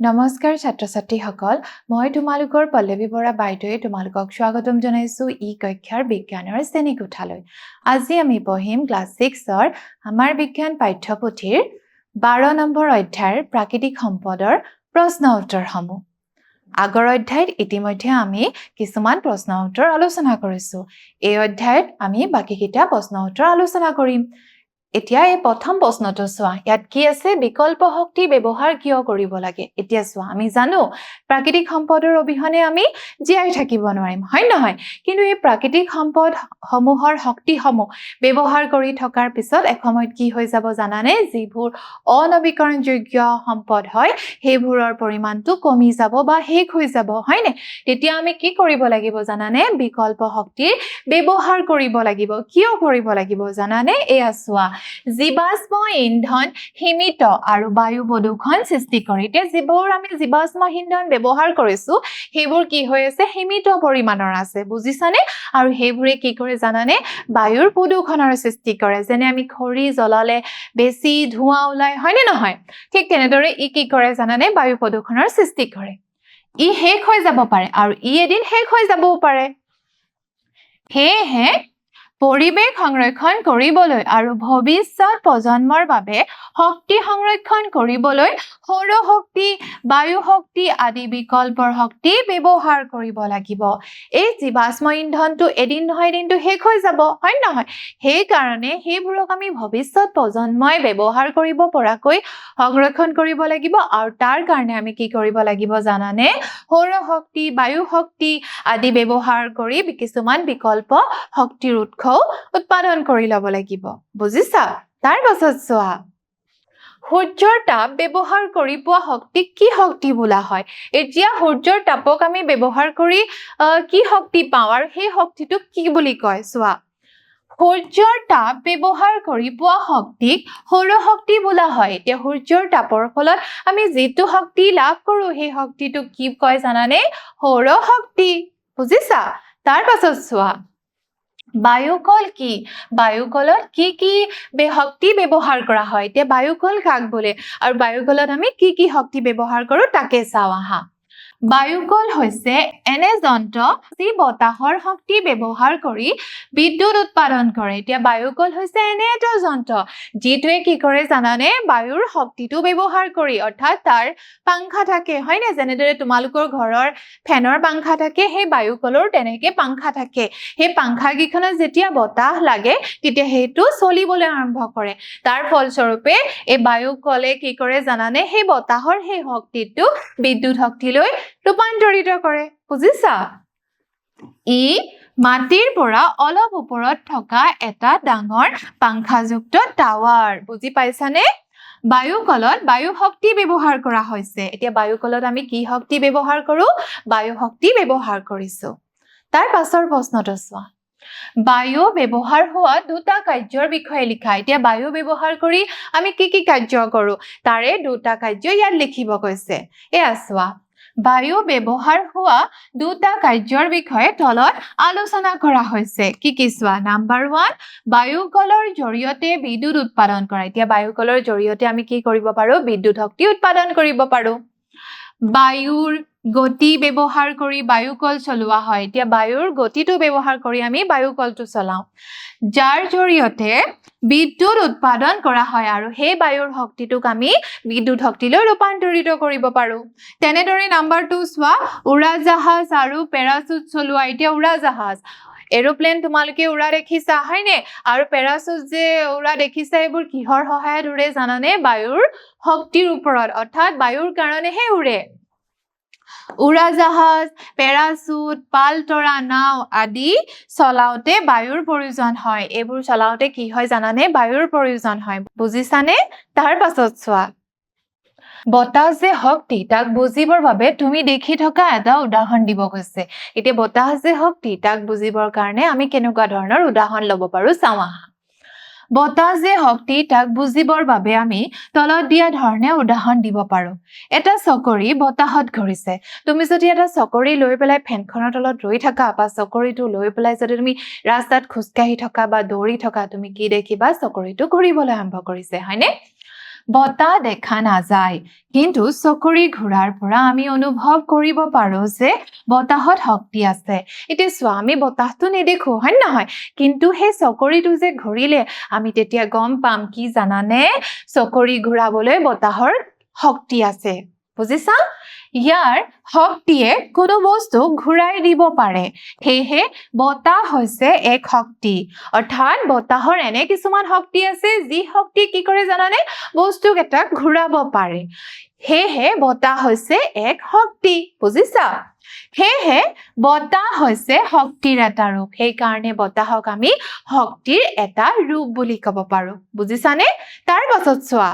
নমস্কাৰ ছাত্ৰ ছাত্ৰীসকল মই তোমালোকৰ পল্লৱী বৰা বাইদেৱে তোমালোকক স্বাগতম জনাইছোঁ ই কক্ষাৰ বিজ্ঞানৰ শ্ৰেণীকোঠালৈ। আজি আমি পঢ়িম ক্লাছ ছিক্সৰ আমাৰ বিজ্ঞান পাঠ্যপুথিৰ বাৰ নম্বৰ অধ্যায়ৰ প্ৰাকৃতিক সম্পদৰ প্ৰশ্ন উত্তৰসমূহ। আগৰ অধ্যায়ত ইতিমধ্যে আমি কিছুমান প্ৰশ্ন উত্তৰ আলোচনা কৰিছোঁ। এই অধ্যায়ত আমি বাকীকেইটা প্ৰশ্ন উত্তৰ আলোচনা কৰিম। এতিয়া এই প্ৰথম প্ৰশ্নটো চোৱা। ইয়াত কি আছে? বিকল্প শক্তি ব্যৱহাৰ কিয় কৰিব লাগে? এতিয়া চোৱা আমি জানো প্ৰাকৃতিক সম্পদৰ অবিহনে আমি জীয়াই থাকিব নোৱাৰিম হয় নহয়? কিন্তু এই প্ৰাকৃতিক সম্পদ সমূহৰ শক্তিসমূহ ব্যৱহাৰ কৰি থকাৰ পিছত এসময়ত কি হৈ যাব জানানে? যিবোৰ অনবীকৰণযোগ্য সম্পদ হয় সেইবোৰৰ পৰিমাণটো কমি যাব বা শেষ হৈ যাব হয়নে তেতিয়া আমি কি কৰিব লাগিব জানানে? বিকল্প শক্তিৰ ব্যৱহাৰ কৰিব লাগিব। কিয় কৰিব লাগিব জানানে? এয়া চোৱা। জীৱাশ্ম ইন্ধন সীমিত আৰু বায়ু প্ৰদূষণ সৃষ্টি কৰে। এতিয়া যিবোৰ আমি জীৱাশ্ম ইন্ধন ব্যৱহাৰ কৰিছো সেইবোৰ কি হৈ আছে? সীমিত পৰিমাণৰ আছে বুজিছানে? আৰু সেইবোৰে কি কৰে জানানে? বায়ুৰ প্ৰদূষণৰ সৃষ্টি কৰে। যেনে আমি খৰি জ্বলালে বেছি ধোঁৱা ওলাই হয়নে নহয়? ঠিক তেনেদৰে ই কি কৰে জানানে? বায়ু প্ৰদূষণৰ সৃষ্টি কৰে। ই শেষ হৈ যাব পাৰে আৰু ই এদিন শেষ হৈ যাবও পাৰে। সেয়েহে পৰিৱেশ সংৰক্ষণ কৰিবলৈ আৰু ভৱিষ্যত প্ৰজন্মৰ বাবে শক্তি সংৰক্ষণ কৰিবলৈ সৌৰ শক্তি বায়ু শক্তি আদি বিকল্পৰ শক্তি ব্যৱহাৰ কৰিব লাগিব। এই জীৱাশ্ম ইন্ধনটো এদিন নহয় এদিনটো শেষ হৈ যাব হয় নহয়? সেইকাৰণে সেইবোৰক আমি ভৱিষ্যত প্ৰজন্মই ব্যৱহাৰ কৰিব পৰাকৈ সংৰক্ষণ কৰিব লাগিব আৰু তাৰ কাৰণে আমি কি কৰিব লাগিব জানানে? সৌৰ শক্তি বায়ু শক্তি আদি ব্যৱহাৰ কৰি কিছুমান বিকল্প শক্তিৰ উৎসও উৎপাদন কৰি ল'ব লাগিব। বুজিছা? তাৰ পাছত চোৱা। সূৰ্যৰ তাপ ব্যৱহাৰ কৰি পোৱা শক্তিক কি শক্তি বোলা হয়? এতিয়া সূৰ্যৰ তাপক আমি ব্যৱহাৰ কৰি কি শক্তি পাওঁ আৰু সেই শক্তিটোক কি বুলি কয়? চোৱা। সূৰ্যৰ তাপ ব্যৱহাৰ কৰি পোৱা শক্তিক সৌৰ শক্তি বোলা হয়। এতিয়া সূৰ্যৰ তাপৰ ফলত আমি যিটো শক্তি লাভ কৰোঁ সেই শক্তিটোক কি কয় জানানে? সৌৰ শক্তি। বুজিছা? তাৰ পাছত চোৱা। বায়ুকল কি? বায়ুকলত কি কি শক্তি ব্যৱহাৰ কৰা হয়? এতিয়া বায়ুকল কাক বোলে? আৰু বায়ুকলত আমি কি কি শক্তি ব্যৱহাৰ কৰোঁ? তাকে চাওঁ আহা। বায়ুকল হৈছে এনে যন্ত্ৰ যি বতাহৰ শক্তি ব্যৱহাৰ কৰি বিদ্যুৎ উৎপাদন কৰে। এতিয়া বায়ুকল হৈছে এনে এটা যন্ত্ৰ যিটোৱে কি কৰে জানানে? বায়ুৰ শক্তিটো ব্যৱহাৰ কৰি অৰ্থাৎ তাৰ পাংখা থাকে হয়নে যেনেদৰে তোমালোকৰ ঘৰৰ ফেনৰ পাংখা থাকে সেই বায়ুকলৰ তেনেকে পাংখা থাকে। সেই পাংখাকেইখনত যেতিয়া বতাহ লাগে তেতিয়া সেইটো চলিবলৈ আৰম্ভ কৰে। তাৰ ফলস্বৰূপে এই বায়ুকলে কি কৰে জানানে? সেই বতাহৰ সেই শক্তিটো বিদ্যুৎ শক্তিলৈ ৰূপান্তৰিত কৰে বুজিছা? ই মাটিৰ পৰা অলপ ওপৰত থকা এটা ডাঙৰ পাংখাযুক্ত টাৱাৰ বুজি পাইছানে? বায়ুকলত বায়ু শক্তি ব্যৱহাৰ কৰা হৈছে। এতিয়া বায়ুকলত আমি কি শক্তি ব্যৱহাৰ কৰোঁ? বায়ু শক্তি ব্যৱহাৰ কৰিছো। তাৰ পাছৰ প্ৰশ্নটো চোৱা। বায়ু ব্যৱহাৰ হোৱা দুটা কাৰ্যৰ বিষয়ে লিখা। এতিয়া বায়ু ব্যৱহাৰ কৰি আমি কি কি কাৰ্য কৰোঁ? তাৰে দুটা কাৰ্য ইয়াত লিখিব কৈছে এয়া চোৱা। বায়ু ব্যৱহাৰ হোৱা দুটা কাৰ্যৰ বিষয়ে তলত আলোচনা কৰা হৈছে। কি কি চোৱা? নাম্বাৰ ওৱান বায়ুকলৰ জৰিয়তে বিদ্যুৎ উৎপাদন কৰা। এতিয়া বায়ুকলৰ জৰিয়তে আমি কি কৰিব পাৰোঁ? বিদ্যুৎ শক্তি উৎপাদন কৰিব পাৰোঁ। বায়ুৰ গতি ব্যৱহাৰ কৰি বায়ুকল চলোৱা হয়। এতিয়া বায়ুৰ গতিটো ব্যৱহাৰ কৰি আমি বায়ুকলটো চলাওঁ। যাৰ জৰিয়তে বিদ্যুৎ উৎপাদন কৰা হয় আৰু সেই বায়ুৰ শক্তিটোক আমি বিদ্যুৎ শক্তিলৈ ৰূপান্তৰিত কৰিব পাৰোঁ। তেনেদৰে নাম্বাৰ টু চোৱা উৰাজাহাজ আৰু পেৰাচুট চলোৱা এতিয়া উৰাজাহাজ। এৰোপ্লেন তোমালোকে উৰা দেখিছা হয়নে? আৰু পেৰাচুট যে উৰা দেখিছা এইবোৰ কিহৰ সহায়ত উৰে জানানে? বায়ুৰ শক্তিৰ ওপৰত অৰ্থাৎ বায়ুৰ কাৰণেহে উৰে। উৰাজাহাজ পেৰাচুট পালতৰা নাও আদি চলাওঁতে বায়ুৰ প্ৰয়োজন হয়। এইবোৰ চলাওঁতে কি হয় জানানে? বায়ুৰ প্ৰয়োজন হয় বুজিছানে? তাৰ পাছত চোৱা। বতাহ যে শক্তি তাক বুজিবৰ বাবে তুমি দেখি থকা এটা উদাহৰণ দিব গৈছে। এতিয়া বতাহ যে শক্তি তাক বুজিবৰ কাৰণে আমি কেনেকুৱা ধৰণৰ উদাহৰণ ল'ব পাৰোঁ চাওঁ আহা। বতাহ যে শক্তি তাক বুজিবৰ বাবে আমি তলত দিয়া ধৰণে উদাহৰণ দিব পাৰোঁ। এটা চকৰি বতাহত ঘূৰিছে। তুমি যদি এটা চকৰি লৈ পেলাই ফেনখনৰ তলত ৰৈ থাকা বা চকৰিটো লৈ পেলাই যদি তুমি ৰাস্তাত খোজকাঢ়ি থকা বা দৌৰি থকা তুমি কি দেখিবা? চকৰিটো ঘূৰিবলৈ আৰম্ভ কৰিছে হয়নে? বতাহ দেখা নাযায়। কিন্তু চকৰি ঘূৰাৰ পৰা আমি অনুভৱ কৰিব পাৰো যে বতাহত শক্তি আছে। এতিয়া চোৱা আমি বতাহটো নেদেখো হয় নে নহয়? কিন্তু সেই চকৰিটো যে ঘূৰিলে আমি তেতিয়া গম পাম কি জানানে? চকৰি ঘূৰাবলৈ বতাহৰ শক্তি আছে। বুজিছা? ইয়াৰ শক্তিয়ে কোনো বস্তু ঘূৰাই দিব পাৰে। সেয়েহে বতাহ হৈছে এক শক্তি। অৰ্থাৎ বতাহৰ এনে কিছুমান শক্তি আছে যি শক্তি কি কৰে জানানে? বস্তুকেইটাক ঘূৰাব পাৰে। সেয়েহে বতাহ হৈছে এক শক্তি বুজিছা? সেয়েহে বতাহ হৈছে শক্তিৰ এটা ৰূপ। সেইকাৰণে বতাহক আমি শক্তিৰ এটা ৰূপ বুলি ক'ব পাৰো। বুজিছানে? তাৰ পাছত চোৱা।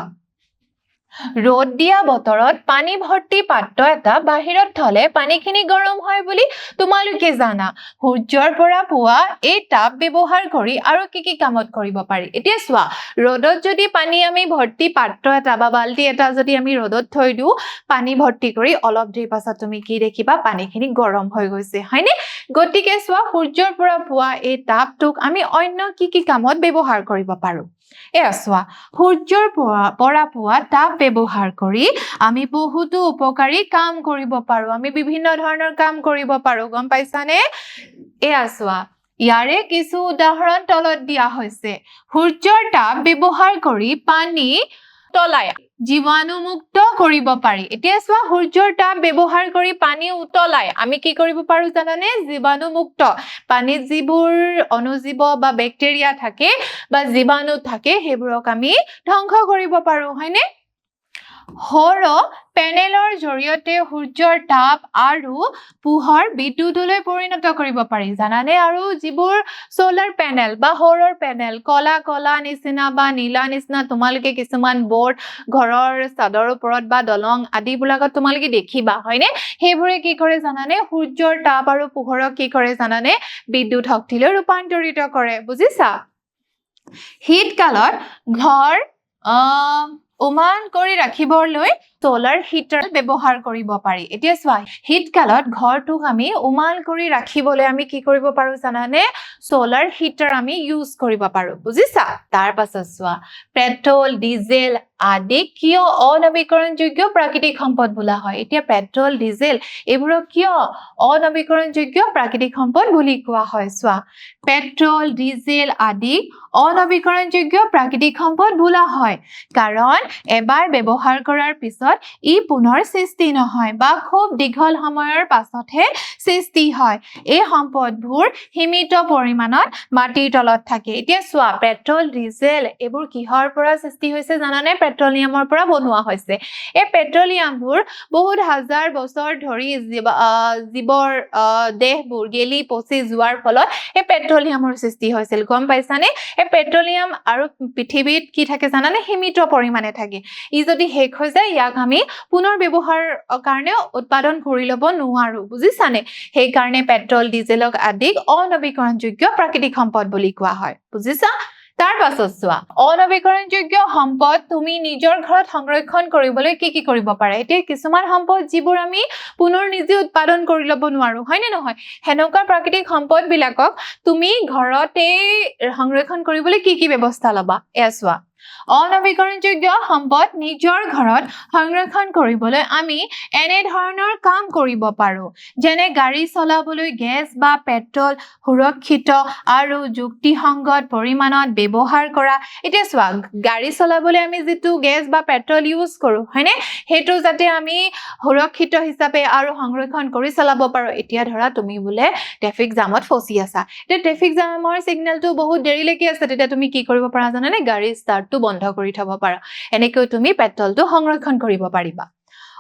ৰ'দ দিয়া বতৰত পানী ভৰ্তি পাত্ৰ এটা বাহিৰত থলে পানীখিনি গৰম হয় বুলি তোমালোকে জানা। সূৰ্যৰ পৰা পোৱা এই তাপ ব্যৱহাৰ কৰি আৰু কি কি কামত কৰিব পাৰি? এতিয়া চোৱা ৰ'দত যদি পানী আমি ভৰ্তি পাত্ৰ এটা বা বাল্টি এটা যদি আমি ৰ'দত থৈ দিওঁ পানী ভৰ্তি কৰি অলপ দেৰি পাছত তুমি কি দেখিবা? পানীখিনি গৰম হৈ গৈছে। হয়নে? গতিকে চোৱা সূৰ্যৰ পৰা পোৱা এই তাপটোক আমি অন্য কি কি কামত ব্যৱহাৰ কৰিব পাৰোঁ? এয়া চোৱা সূৰ্যৰ পৰা পোৱা তাপ ব্যৱহাৰ কৰি আমি বহুতো উপকাৰী কাম কৰিব পাৰোঁ। আমি বিভিন্ন ধৰণৰ কাম কৰিব পাৰোঁ গম পাইছানে? এয়া চোৱা ইয়াৰে কিছু উদাহৰণ তলত দিয়া হৈছে। সূৰ্যৰ তাপ ব্যৱহাৰ কৰি পানী উতলাই জীৱাণুমুক্ত কৰিব পাৰি। এতিয়া চোৱা সূৰ্যৰ তাপ ব্যৱহাৰ কৰি পানী উতলাই। আমি কি কৰিব পাৰো জানানে? জীৱাণুমুক্ত। পানীত যিবোৰ অনুজীৱ বা বেক্টেৰিয়া থাকে বা জীৱাণু থাকে সেইবোৰক আমি ধ্বংস কৰিব পাৰো হয়নে? সৌৰ পেনেলৰ জৰিয়তে সূৰ্যৰ তাপ আৰু পোহৰ বিদ্যুতলৈ পৰিণত কৰিব পাৰি জানানে? আৰু যিবোৰ চ'লাৰ পেনেল বা সৌৰৰ পেনেল কলা কলা নিচিনা বা নীলা নিচিনা তোমালোকে কিছুমান বৰ্ড ঘৰৰ চাদৰ ওপৰত বা দলং আদিবিলাকত তোমালোকে দেখিবা হয়নে? সেইবোৰে কি কৰে জানানে? সূৰ্যৰ তাপ আৰু পোহৰক কি কৰে জানানে? বিদ্যুৎ শক্তিলৈ ৰূপান্তৰিত কৰে বুজিছা? শীতকালত ঘৰ আহ উমান কৰি ৰাখিবলৈ চ'লাৰ হিটাৰ ব্যৱহাৰ কৰিব পাৰি। এতিয়া চোৱা শীতকালত ঘৰটোক আমি উমাল কৰি ৰাখিবলৈ আমি কি কৰিব পাৰো জানানে? চ'লাৰ হিটাৰ আমি ইউজ কৰিব পাৰো বুজিছা? তাৰ পাছত চোৱা পেট্ৰল ডিজেল আদি কিয় অনবীকৰণযোগ্য প্ৰাকৃতিক সম্পদ বোলা হয়? এতিয়া পেট্ৰল ডিজেল এইবোৰক কিয় অনবীকৰণযোগ্য প্ৰাকৃতিক সম্পদ বুলি কোৱা হয়? চোৱা পেট্ৰল ডিজেল আদি অনবীকৰণযোগ্য প্ৰাকৃতিক সম্পদ বোলা হয়। কাৰণ এবাৰ ব্যৱহাৰ কৰাৰ পিছত ই পুনৰ সৃষ্টি নহয় বা খুব দীঘল সময়ৰ পাছতহে সৃষ্টি হয়। এই সম্পদবোৰ সীমিত পৰিমাণত মাটিৰ তলত থাকে। এতিয়া চোৱা পেট্ৰল ডিজেল এইবোৰ কিহৰ পৰা সৃষ্টি হৈছে জানানে? পেট্ৰলিয়ামৰ পৰা বনোৱা হৈছে। এই পেট্ৰলিয়ামবোৰ বহুত হাজাৰ বছৰ ধৰি জীৱৰ দেহবোৰ গেলি পচি যোৱাৰ ফলত এই পেট্ৰলিয়ামৰ সৃষ্টি হৈছিল। গম পাইছানে? এই পেট্ৰলিয়াম আৰু পৃথিৱীত কি থাকে জানানে? সীমিত পৰিমাণে থাকে। ই যদি শেষ হৈ যায় ইয়াক আমি পুনৰ ব্যৱহাৰ কাৰণে উৎপাদন কৰি ল'ব নোৱাৰো, বুজিছানে? সেইকাৰণে পেট্ৰল, ডিজেলক আদিক অনবীকৰণযোগ্য প্ৰাকৃতিক সম্পদ বুলি কোৱা হয়, বুজিছা? তাৰ পাছত চোৱা অনবীকৰণযোগ্য সম্পদ তুমি নিজৰ ঘৰত সংৰক্ষণ কৰিবলৈ কি কি কৰিব পাৰা? এতিয়া কিছুমান সম্পদ যিবোৰ আমি পুনৰ নিজে উৎপাদন কৰি ল'ব নোৱাৰো হয়নে নহয়? সেনেকুৱা প্ৰাকৃতিক সম্পদবিলাকক তুমি ঘৰতে সংৰক্ষণ কৰিবলৈ কি কি ব্যৱস্থা ল'বা? এয়া চোৱা অনবীকৰণযোগ্য সম্পদ নিজৰ ঘৰত সংৰক্ষণ কৰিবলৈ আমি এনে ধৰণৰ কাম কৰিব পাৰোঁ। যেনে গাড়ী চলাবলৈ গেছ বা পেট্ৰল সুৰক্ষিত আৰু যুক্তিসংগত পৰিমাণত ব্যৱহাৰ কৰা। এতিয়া চোৱা গাড়ী চলাবলৈ আমি যিটো গেছ বা পেট্ৰল ইউজ কৰোঁ হয়নে? সেইটো যাতে আমি সুৰক্ষিত হিচাপে আৰু সংৰক্ষণ কৰি চলাব পাৰোঁ। এতিয়া ধৰা তুমি বোলে ট্ৰেফিক জামত ফচি আছা। এতিয়া ট্ৰেফিক জামৰ চিগনেলটো বহুত দেৰিলৈকে আছে। তেতিয়া তুমি কি কৰিব পাৰা জানানে? গাড়ী বন্ধ কৰি থব পাৰা। এনেকৈ তুমি পেট্ৰলটো সংৰক্ষণ কৰিব পাৰিবা।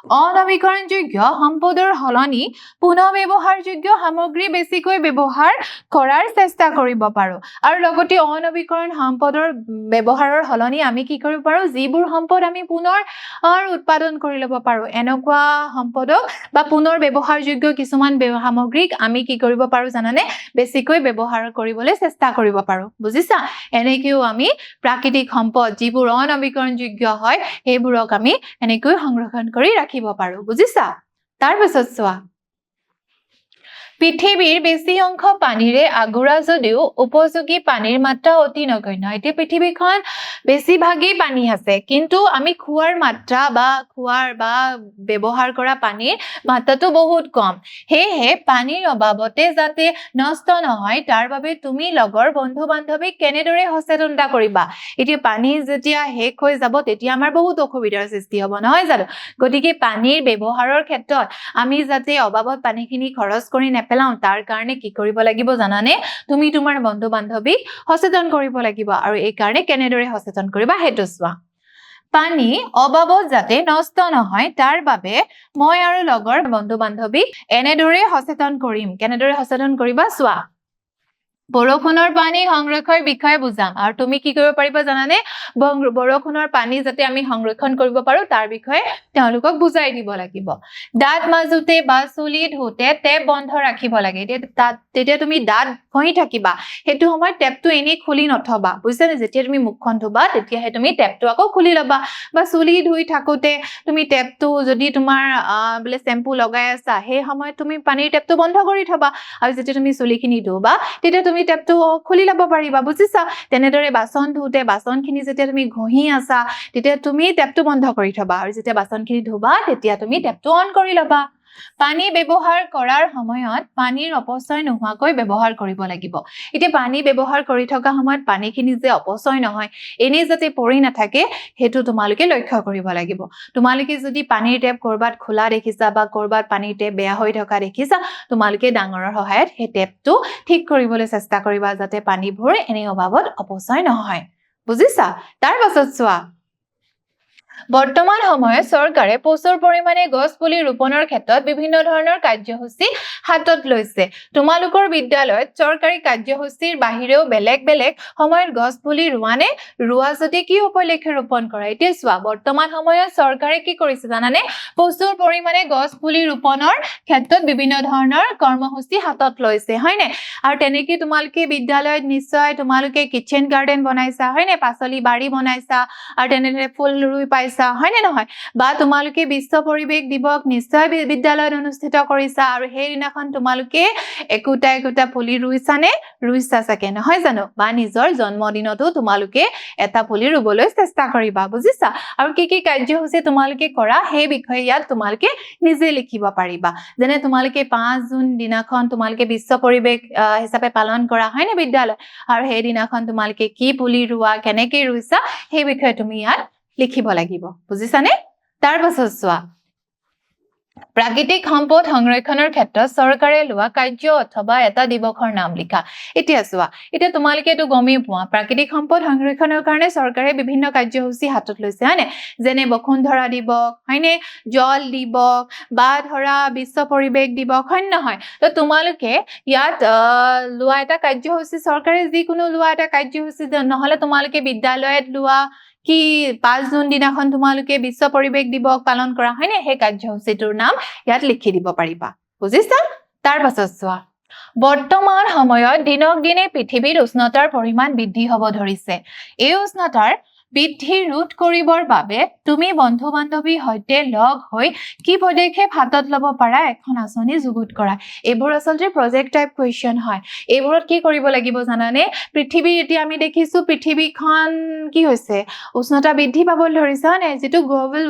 অনবীকৰণযোগ্য সম্পদৰ সলনি পুনঃ ব্যৱহাৰযোগ্য সামগ্ৰী বেছিকৈ ব্যৱহাৰ কৰাৰ চেষ্টা কৰিব পাৰোঁ। আৰু লগতে অনবীকৰণ সম্পদৰ ব্যৱহাৰৰ সলনি আমি কি কৰিব পাৰোঁ? যিবোৰ সম্পদ আমি পুনৰ উৎপাদন কৰি ল'ব পাৰোঁ। এনেকুৱা সম্পদক বা পুনৰ ব্যৱহাৰযোগ্য কিছুমান সামগ্ৰীক আমি কি কৰিব পাৰোঁ জানানে? বেছিকৈ ব্যৱহাৰ কৰিবলৈ চেষ্টা কৰিব পাৰোঁ। বুজিছা? এনেকৈও আমি প্ৰাকৃতিক সম্পদ যিবোৰ অনবীকৰণযোগ্য হয় সেইবোৰক আমি এনেকৈ সংৰক্ষণ কৰি ৰাখিব পাৰোঁ বুজিছা? তাৰপিছত চোৱা পৃথিৱীৰ বেছি অংশ পানীৰে আগুৰা যদিও উপযোগী পানীৰ মাত্ৰা অতি নগণ্য। এতিয়া পৃথিৱীখন বেছিভাগেই পানী আছে, কিন্তু আমি খোৱাৰ মাত্ৰা বা খোৱাৰ বা ব্যৱহাৰ কৰা পানীৰ মাত্ৰাটো বহুত কম। সেয়েহে পানীৰ অভাৱতে যাতে নষ্ট নহয়, তাৰ বাবে তুমি লগৰ বন্ধু বান্ধৱীক কেনেদৰে সচেতনতা কৰিবা? এতিয়া পানী যেতিয়া শেষ হৈ যাব, তেতিয়া আমাৰ বহুত অসুবিধাৰ সৃষ্টি হ'ব, নহয় জানো? গতিকে পানীৰ ব্যৱহাৰৰ ক্ষেত্ৰত আমি যাতে অবাবত পানীখিনি খৰচ কৰি নেপেলাওঁ তাৰ কাৰণে কি কৰিব লাগিব জানানে? তুমি তোমাৰ বন্ধু বান্ধৱীক সচেতন কৰিব লাগিব আৰু এই কাৰণে কেনেদৰে সচেতন কৰিবা সেইটো চোৱা। পানী অবাবত যাতে নষ্ট নহয় তাৰ বাবে মই আৰু লগৰ বন্ধু বান্ধৱীক এনেদৰে সচেতন কৰিম। কেনেদৰে সচেতন কৰিবা চোৱা। বৰষুণৰ পানী সংৰক্ষণৰ বিষয়ে বুজাম। আৰু তুমি কি কৰিব পাৰিবা জানানে? বৰষুণৰ পানী যাতে আমি সংৰক্ষণ কৰিব পাৰো, তাৰ বিষয়ে তেওঁলোকক বুজাই দিব লাগিব। দাঁত মাজোতে বা চুলি ধুওঁতে টেপ বন্ধ ৰাখিব লাগে। এতিয়া তাত তেতিয়া তুমি দাঁত ঘঁহি থাকিবা, সেইটো সময়ত টেপটো এনেই খুলি নথবা। বুজিছানে যেতিয়া তুমি মুখখন ধুবা, তেতিয়াহে তুমি টেপটো আকৌ খুলি ল'বা। বা চুলি ধুই থাকোঁতে তুমি টেপটো যদি তোমাৰ বোলে চেম্পু লগাই আছা, সেই সময়ত তুমি পানীৰ টেপটো বন্ধ কৰি থবা। আৰু যেতিয়া তুমি চুলিখিনি ধুবা, তেতিয়া তুমি টেপটো খুলি ল'ব পাৰিবা। বুজিছা? তেনেদৰে বাচন ধুওঁতে বাচনখিনি যেতিয়া তুমি ঘঁহি আছা তেতিয়া তুমি টেপটো বন্ধ কৰি থবা। আৰু যেতিয়া বাচনখিনি ধুবা তেতিয়া তুমি টেপটো অন কৰি ল'বা। পানী ব্যৱহাৰ কৰাৰ সময়ত পানীৰ অপচয় নোহোৱাকৈ ব্যৱহাৰ কৰিব লাগিব। এতিয়া পানী ব্যৱহাৰ কৰি থকা সময়ত পানীখিনি যে অপচয় নহয় এনেই যাতে পৰি নাথাকে সেইটো তোমালোকে লক্ষ্য কৰিব লাগিব। তোমালোকে যদি পানীৰ টেপ ক'ৰবাত খোলা দেখিছা বা ক'ৰবাত পানীৰ টেপ বেয়া হৈ থকা দেখিছা তোমালোকে ডাঙৰৰ সহায়ত সেই টেপটো ঠিক কৰিবলৈ চেষ্টা কৰিবা যাতে পানীবোৰ এনে অভাৱত অপচয় নহয়। বুজিছা? তাৰ পাছত চোৱা। বৰ্তমান সময়ত চৰকাৰে প্ৰচুৰ পৰিমাণে গছ পুলি ৰোপণৰ ক্ষেত্ৰত বিভিন্ন ধৰণৰ কাৰ্যসূচী হাতত লৈছে। তোমালোকৰ বিদ্যালয়ত চৰকাৰী কাৰ্যসূচীৰ বাহিৰেও বেলেগ বেলেগ সময়ত গছ পুলি ৰোৱা ৰোৱা যদি কি উপলক্ষে ৰোপণ কৰা? এতিয়া চোৱা, বৰ্তমান সময়ত চৰকাৰে কি কৰিছে জানানে? প্ৰচুৰ পৰিমাণে গছ পুলি ৰোপণৰ ক্ষেত্ৰত বিভিন্ন ধৰণৰ কৰ্মসূচী হাতত লৈছে হয়নে আৰু তেনেকে তোমালোকে বিদ্যালয়ত নিশ্চয় তোমালোকে কিটচেন গাৰ্ডেন বনাইছা হয়নে পাচলি বাৰী বনাইছা, আৰু তেনেদৰে ফুল ৰুই পাইছা, হয়নে নহয়? বা তোমালোকে বিশ্ব পৰিৱেশ দিৱস নিশ্চয় বিদ্যালয়ত অনুষ্ঠিত কৰিছা আৰু সেইদিনাখন তোমালোকে একোটা একোটা পুলি ৰুইছানে? ৰুইছা চাগে, নহয় জানো? বা নিজৰ জন্মদিনতো তোমালোকে এটা পুলি ৰুবলৈ চেষ্টা কৰিবা, বুজিছা? আৰু কি কি কাৰ্যসূচী তোমালোকে কৰা সেই বিষয়ে ইয়াত তোমালোকে নিজে লিখিব পাৰিবা। যেনে তোমালোকে পাঁচ জুন দিনাখন তোমালোকে বিশ্ব পৰিৱেশ হিচাপে পালন কৰা, হয়নে বিদ্যালয়? আৰু সেইদিনাখন তোমালোকে কি পুলি ৰোৱা, কেনেকে ৰুইছা, সেই বিষয়ে তুমি ইয়াত লিখিব লাগিব। বুজিছানে? তাৰ পাছত চোৱা। প্ৰাকৃতিক সম্পদ সংৰক্ষণৰ ক্ষেত্ৰত চৰকাৰে লোৱা কাৰ্য অথবা এটা দিৱসৰ নাম লিখা। এতিয়া চোৱা এতিয়া তোমালোকে এইটো গমেই পোৱা প্ৰাকৃতিক সম্পদ সংৰক্ষণৰ কাৰণে চৰকাৰে বিভিন্ন কাৰ্যসূচী হাতত লৈছে হয়নে? যেনে বসুন্ধৰা দিৱস হয়নে? জল দিৱস বা ধৰা বিশ্ব পৰিৱেশ দিৱস হয় নহয়? তো তোমালোকে ইয়াত লোৱা এটা কাৰ্যসূচী চৰকাৰে যিকোনো লোৱা এটা কাৰ্যসূচী নহলে তোমালোকে বিদ্যালয়ত লোৱা কি পাঁচ জুন দিনাখন তোমালোকে বিশ্ব পৰিৱেশ দিৱস পালন কৰা হয়নে? সেই কাৰ্যসূচীটোৰ নাম ইয়াত লিখি দিব পাৰিবা। বুজিছা? তাৰ পাছত চোৱা। বৰ্তমান সময়ত দিনক দিনে পৃথিৱীত উষ্ণতাৰ পৰিমাণ বৃদ্ধি হ'ব ধৰিছে। এই উষ্ণতাৰ বৃদ্ধি ৰোধ কৰিবৰ বাবে তুমি বন্ধু বান্ধৱীৰ সৈতে লগ হৈ কি পদক্ষেপ হাতত ল'ব পাৰা এখন আঁচনি যুগুত কৰা। এইবোৰ আচলতে প্ৰজেক্ট টাইপ কুৱেশ্যন হয়। এইবোৰত কি কৰিব লাগিব জানানে? পৃথিৱী এতিয়া আমি দেখিছো পৃথিৱীখন কি হৈছে? উষ্ণতা বৃদ্ধি পাবলৈ ধৰিছে হয় নাই যিটো গ্ল'বেল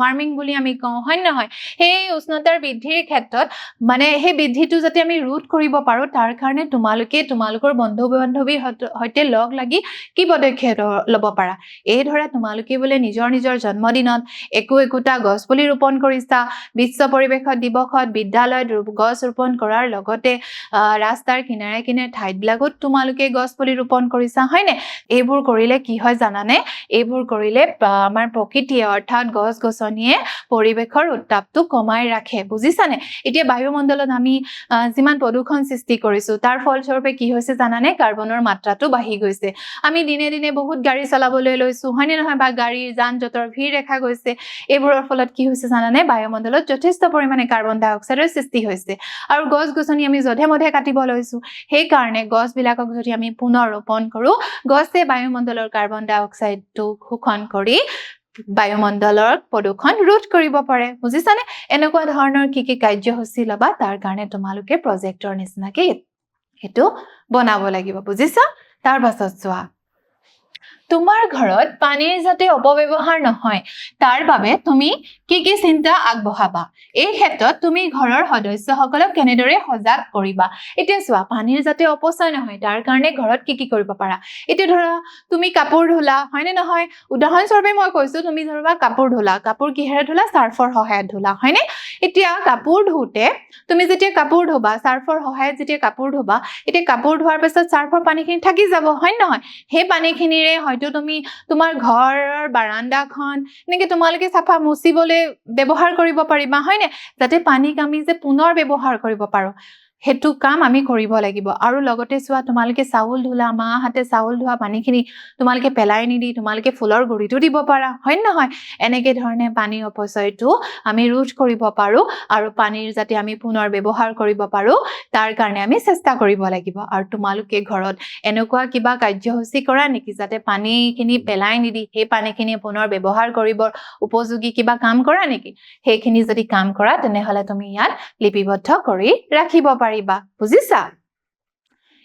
ৱাৰ্মিং বুলি আমি কওঁ হয় নহয়? সেই উষ্ণতাৰ বৃদ্ধিৰ ক্ষেত্ৰত মানে সেই বৃদ্ধিটো যাতে আমি ৰোধ কৰিব পাৰোঁ তাৰ কাৰণে তোমালোকে তোমালোকৰ বন্ধু বান্ধৱীৰ সৈতে- লগ লাগি কি পদক্ষেপ ল'ব পাৰা? এই ধৰা তোমালোকে বোলে নিজৰ নিজৰ জন্মদিনত একো একোটা গছ পুলি ৰোপণ কৰিছা, বিশ্ব পৰিৱেশ দিৱসত বিদ্যালয়ত গছ ৰোপণ কৰাৰ লগতে ৰাস্তাৰ কিনাৰে কিনাৰে ঠাইবিলাকত তোমালোকে গছ পুলি ৰোপণ কৰিছা, হয়নে? এইবোৰ কৰিলে কি হয় জানানে? এইবোৰ কৰিলে আমাৰ প্ৰকৃতিয়ে অৰ্থাৎ গছ গছনিয়ে পৰিৱেশৰ উত্তাপটো কমাই ৰাখে, বুজিছানে? এতিয়া বায়ুমণ্ডলত আমি যিমান প্ৰদূষণ সৃষ্টি কৰিছো, তাৰ ফলস্বৰূপে কি হৈছে জানানে? কাৰ্বনৰ মাত্ৰাটো বাঢ়ি গৈছে। আমি দিনে দিনে বহুত গাড়ী চলাবলৈ লৈছো হয়নে নহয় বা গাড়ীৰ যান জঁটৰ ভিৰ দেখা গৈছে? এইবোৰৰ ফলত কি হৈছে জানানে? বায়ুমণ্ডলত যথেষ্ট পৰিমাণে কাৰ্বন ডাই অক্সাইডৰ সৃষ্টি হৈছে। আৰু গছ গছনি আমি যধে মধে কাটিব লৈছো। সেইকাৰণে গছবিলাকক যদি আমি পুনৰ ৰোপণ কৰোঁ গছে বায়ুমণ্ডলৰ কাৰ্বন ডাই অক্সাইডটো শোষণ কৰি বায়ুমণ্ডলৰ প্ৰদূষণ ৰোধ কৰিব পাৰে। বুজিছানে? এনেকুৱা ধৰণৰ কি কি কাৰ্যসূচী ল'বা তাৰ কাৰণে তোমালোকে প্ৰজেক্টৰ নিচিনাকে সেইটো বনাব লাগিব। বুজিছা? তাৰ পাছত চোৱা। তোমাৰ ঘৰত পানীৰ যাতে অপব্যৱহাৰ নহয় তাৰ বাবে তুমি কি কি চিন্তা আগবঢ়াবা? এই ক্ষেত্ৰত তুমি ঘৰৰ সদস্যসকলক কেনেদৰে সজাগ কৰিবা? এতিয়া চোৱা পানীৰ যাতে অপচয় নহয় তাৰ কাৰণে ঘৰত কি কি কৰিব পাৰা? এতিয়া ধৰা তুমি কাপোৰ ধুলা হয়নে নহয়? উদাহৰণস্বৰূপে মই কৈছো তুমি ধৰা কাপোৰ ধুলা। কাপোৰ কিহেৰে ধুলা? চাৰ্ফৰ সহায়ত ধুলা হয়নে? এতিয়া কাপোৰ ধুওঁতে তুমি যেতিয়া কাপোৰ ধুবা চাৰ্ফৰ সহায়ত যেতিয়া কাপোৰ ধুবা এতিয়া কাপোৰ ধোৱাৰ পিছত চাৰ্ফৰ পানীখিনি থাকি যাব হয় নহয়? সেই পানীখিনিৰে হয়তো তুমি তোমাৰ ঘৰৰ বাৰাণ্ডাখন এনেকে তোমালোকে চাফা মুচিবলৈ ব্যৱহাৰ কৰিব পাৰিবা হয়নে যাতে পানীক আমি যে পুনৰ ব্যৱহাৰ কৰিব পাৰোঁ। সেইটো কাম আমি কৰিব লাগিব। আৰু লগতে চোৱা তোমালোকে চাউল ধুলা মাহঁতে চাউল ধোৱা পানীখিনি তোমালোকে পেলাই নিদি তোমালোকে ফুলৰ গুৰিটো দিব পাৰা হয় নে নহয়? এনেকে ধৰণে পানীৰ অপচয়টো আমি ৰোধ কৰিব পাৰোঁ আৰু পানীৰ যাতে আমি পুনৰ ব্যৱহাৰ কৰিব পাৰোঁ তাৰ কাৰণে আমি চেষ্টা কৰিব লাগিব। আৰু তোমালোকে ঘৰত এনেকুৱা কিবা কাৰ্যসূচী কৰা নেকি যাতে পানীখিনি পেলাই নিদি সেই পানীখিনি পুনৰ ব্যৱহাৰ কৰিবৰ উপযোগী কিবা কাম কৰা নেকি? সেইখিনি যদি কাম কৰা তেনেহ'লে তুমি ইয়াত লিপিবদ্ধ কৰি ৰাখিব পাৰিবা, বুজিছা?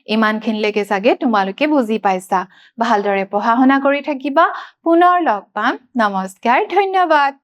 ইমানখিনিলৈকে চাগে তোমালোকে বুজি পাইছা। ভালদৰে পঢ়া শুনা কৰি থাকিবা। পুনৰ লগ পাম। নমস্কাৰ, ধন্যবাদ।